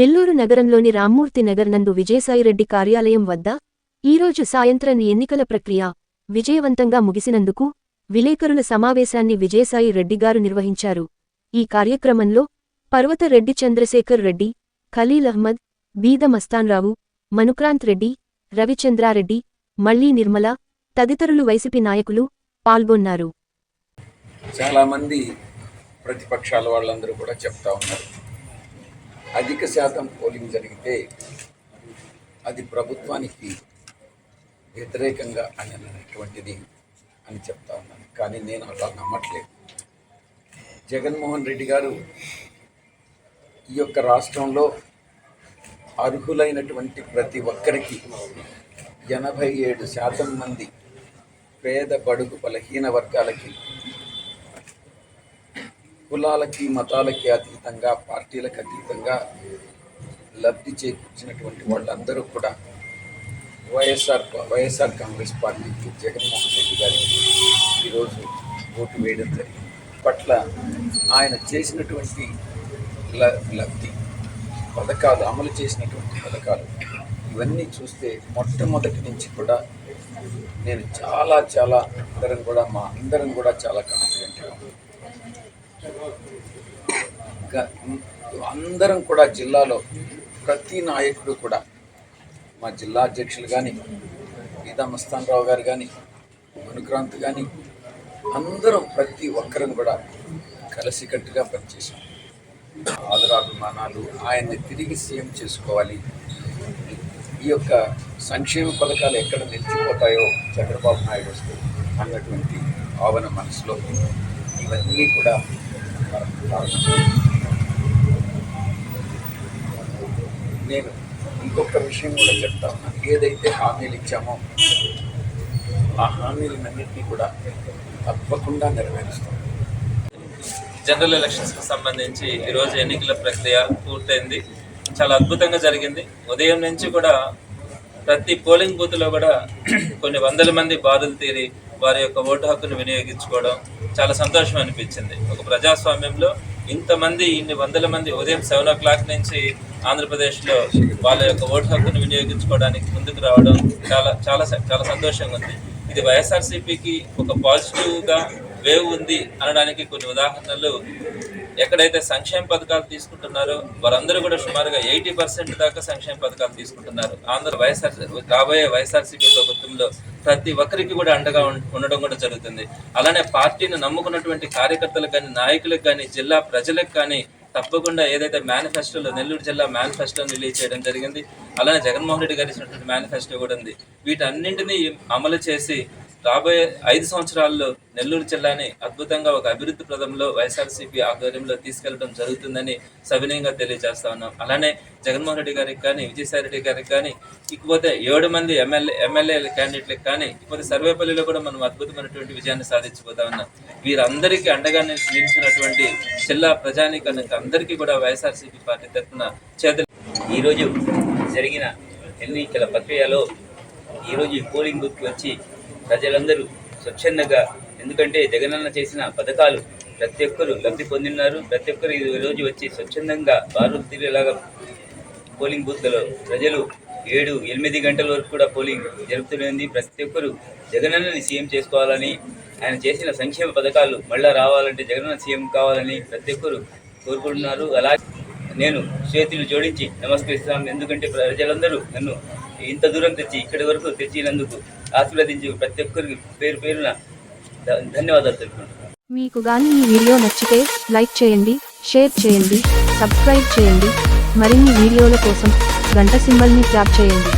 నెల్లూరు నగరంలోని రామ్మూర్తి నగర్ నందు విజయసాయిరెడ్డి కార్యాలయం వద్ద ఈరోజు సాయంత్రం ఎన్నికల ప్రక్రియ విజయవంతంగా ముగిసినందుకు విలేకరుల సమావేశాన్ని విజయసాయి రెడ్డి గారు నిర్వహించారు. ఈ కార్యక్రమంలో పర్వతరెడ్డి చంద్రశేఖర్ రెడ్డి ఖలీల్ అహ్మద్ బీద మస్తాన్రావు మనుక్రాంత్ రెడ్డి రవిచంద్రారెడ్డి మళ్ళీ నిర్మల తదితరులు వైసీపీ నాయకులు పాల్గొన్నారు. చాలామంది ప్రతిపక్షాల వాళ్ళందరూ కూడా చెప్తా ఉన్నారు. అధిక శాతం పోలింగ్ జరిగితే అది ప్రభుత్వానికి వ్యతిరేకంగా అని అనేటువంటిది అని చెప్తా ఉన్నాను. కానీ నేను అలా నమ్మట్లేదు. జగన్మోహన్ రెడ్డి గారు ఈ యొక్క రాష్ట్రంలో అర్హులైనటువంటి ప్రతి ఒక్కరికి ఎనభై ఏడు శాతం మంది పేద బడుగు బలహీన వర్గాలకి కులాలకి మతాలకి అతీతంగా పార్టీలకు అతీతంగా లబ్ధి చేకూర్చినటువంటి వాళ్ళందరూ కూడా వైఎస్ఆర్ వైఎస్ఆర్ కాంగ్రెస్ పార్టీకి జగన్మోహన్ రెడ్డి గారికి ఈరోజు ఓటు వేయడం జరిగింది. పట్ల ఆయన చేసినటువంటి ల- లబ్ధి పథకాలు అమలు చేసినటువంటి పథకాలు ఇవన్నీ చూస్తే మొట్టమొదటి నుంచి కూడా నేను చాలా చాలా అందరం కూడా మా అందరం కూడా చాలా కాన్ఫిడెంట్ అందరం కూడా జిల్లాలో ప్రతి నాయకుడు కూడా మా జిల్లా అధ్యక్షులు కానీ గీతా మస్తాన్ రావు గారు కానీ మనుక్రాంత్ కానీ అందరం ప్రతి ఒక్కరిని కూడా కలిసికట్టుగా పనిచేశాం. ఆదరాభిమానాలు ఆయన్ని తిరిగి సీఎం చేసుకోవాలి. ఈ యొక్క సంక్షేమ పథకాలు ఎక్కడ నిలిచిపోతాయో చంద్రబాబు నాయుడు వస్తే అన్నటువంటి భావన మనసులో ఇవన్నీ కూడా నేను ఇంకొక విషయం కూడా చెప్తా ఉన్నాను ఏదైతే హామీలు ఇచ్చామో ఆ హామీలన్నింటినీ కూడా తప్పకుండా నెరవేరుస్తాం. జనరల్ ఎలక్షన్స్కి సంబంధించి ఈరోజు ఎన్నికల ప్రక్రియ పూర్తయింది. చాలా అద్భుతంగా జరిగింది. ఉదయం నుంచి కూడా ప్రతి పోలింగ్ బూత్లో కూడా కొన్ని వందల మంది బాధలు తీరి వారి యొక్క ఓటు హక్కును వినియోగించుకోవడం చాలా సంతోషం అనిపించింది. ఒక ప్రజాస్వామ్యంలో ఇంతమంది ఇన్ని వందల మంది ఉదయం సెవెన్ ఓ క్లాక్ నుంచి ఆంధ్రప్రదేశ్లో వాళ్ళ యొక్క ఓటు హక్కును వినియోగించుకోవడానికి ముందుకు రావడం చాలా చాలా చాలా సంతోషంగా ఉంది. ఇది వైఎస్ఆర్సీపీకి ఒక పాజిటివ్గా వేవ్ ఉంది అనడానికి కొన్ని ఉదాహరణలు. ఎక్కడైతే సంక్షేమ పథకాలు తీసుకుంటున్నారో వారందరూ కూడా సుమారుగా ఎయిటీ పర్సెంట్ దాకా సంక్షేమ పథకాలు తీసుకుంటున్నారు. ఆంధ్ర వైఎస్ఆర్ రాబోయే వైఎస్ఆర్సీపీ ప్రభుత్వంలో ప్రతి ఒక్కరికి కూడా అండగా ఉండడం కూడా జరుగుతుంది. అలానే పార్టీని నమ్ముకున్నటువంటి కార్యకర్తలకు కానీ నాయకులకు కానీ జిల్లా ప్రజలకు కానీ తప్పకుండా ఏదైతే మేనిఫెస్టోలో నెల్లూరు జిల్లా మేనిఫెస్టోని రిలీజ్ చేయడం జరిగింది. అలానే జగన్మోహన్ రెడ్డి గారు ఇచ్చినటువంటి మేనిఫెస్టో కూడా ఉంది. వీటన్నింటినీ అమలు చేసి రాబోయే ఐదు సంవత్సరాల్లో నెల్లూరు జిల్లాని అద్భుతంగా ఒక అభివృద్ధి ప్రదంలో వైఎస్ఆర్సీపీ ఆధ్వర్యంలో తీసుకెళ్ళడం జరుగుతుందని సవినయంగా తెలియజేస్తా ఉన్నాం. అలానే జగన్మోహన్ రెడ్డి గారికి కానీ విజయసాయి రెడ్డి గారికి కానీ ఇకపోతే ఏడు మంది ఎమ్మెల్యే ఎమ్మెల్యే క్యాండిడేట్లకు కానీ ఇకపోతే సర్వేపల్లిలో కూడా మనం అద్భుతమైనటువంటి విజయాన్ని సాధించబోతా ఉన్నాం. వీరందరికీ అండగా నిలిచినటువంటి జిల్లా ప్రజానికానికి అందరికీ కూడా వైఎస్ఆర్సీపీ పార్టీ తరఫున చేతులు. ఈరోజు జరిగిన ఎన్నికల ప్రక్రియలో ఈరోజు ఈ పోలింగ్ బూత్కి వచ్చి ప్రజలందరూ స్వచ్ఛందంగా ఎందుకంటే జగనన్న చేసిన పథకాలు ప్రతి ఒక్కరు లబ్ధి పొందిన్నారు ప్రతి ఒక్కరు ఈ రోజు వచ్చి స్వచ్ఛందంగా బారులు తీరేలాగా పోలింగ్ బూత్లలో ప్రజలు ఏడు ఎనిమిది గంటల వరకు కూడా పోలింగ్ జరుపుతుంది ప్రతి ఒక్కరు జగనన్నని సీఎం చేసుకోవాలని ఆయన చేసిన సంక్షేమ పథకాలు మళ్ళా రావాలంటే జగనన్న సీఎం కావాలని ప్రతి ఒక్కరు కోరుకుంటున్నారు. అలా నేను చేతులు జోడించి నమస్కరిస్తాను. ఎందుకంటే ప్రజలందరూ నన్ను ఇంత దూరం తెచ్చి ఇక్కడి వరకు తెచ్చినందుకు ఆశీర్వదించి ప్రతి ఒక్కరికి పేరు పేరున ధన్యవాదాలు తెలుపుకుంటున్నాను. మీకు గాని ఈ వీడియో నచ్చితే లైక్ చేయండి షేర్ చేయండి సబ్స్క్రైబ్ చేయండి. మరిన్ని వీడియోల కోసం గంట సింబల్ని ట్యాప్ చేయండి.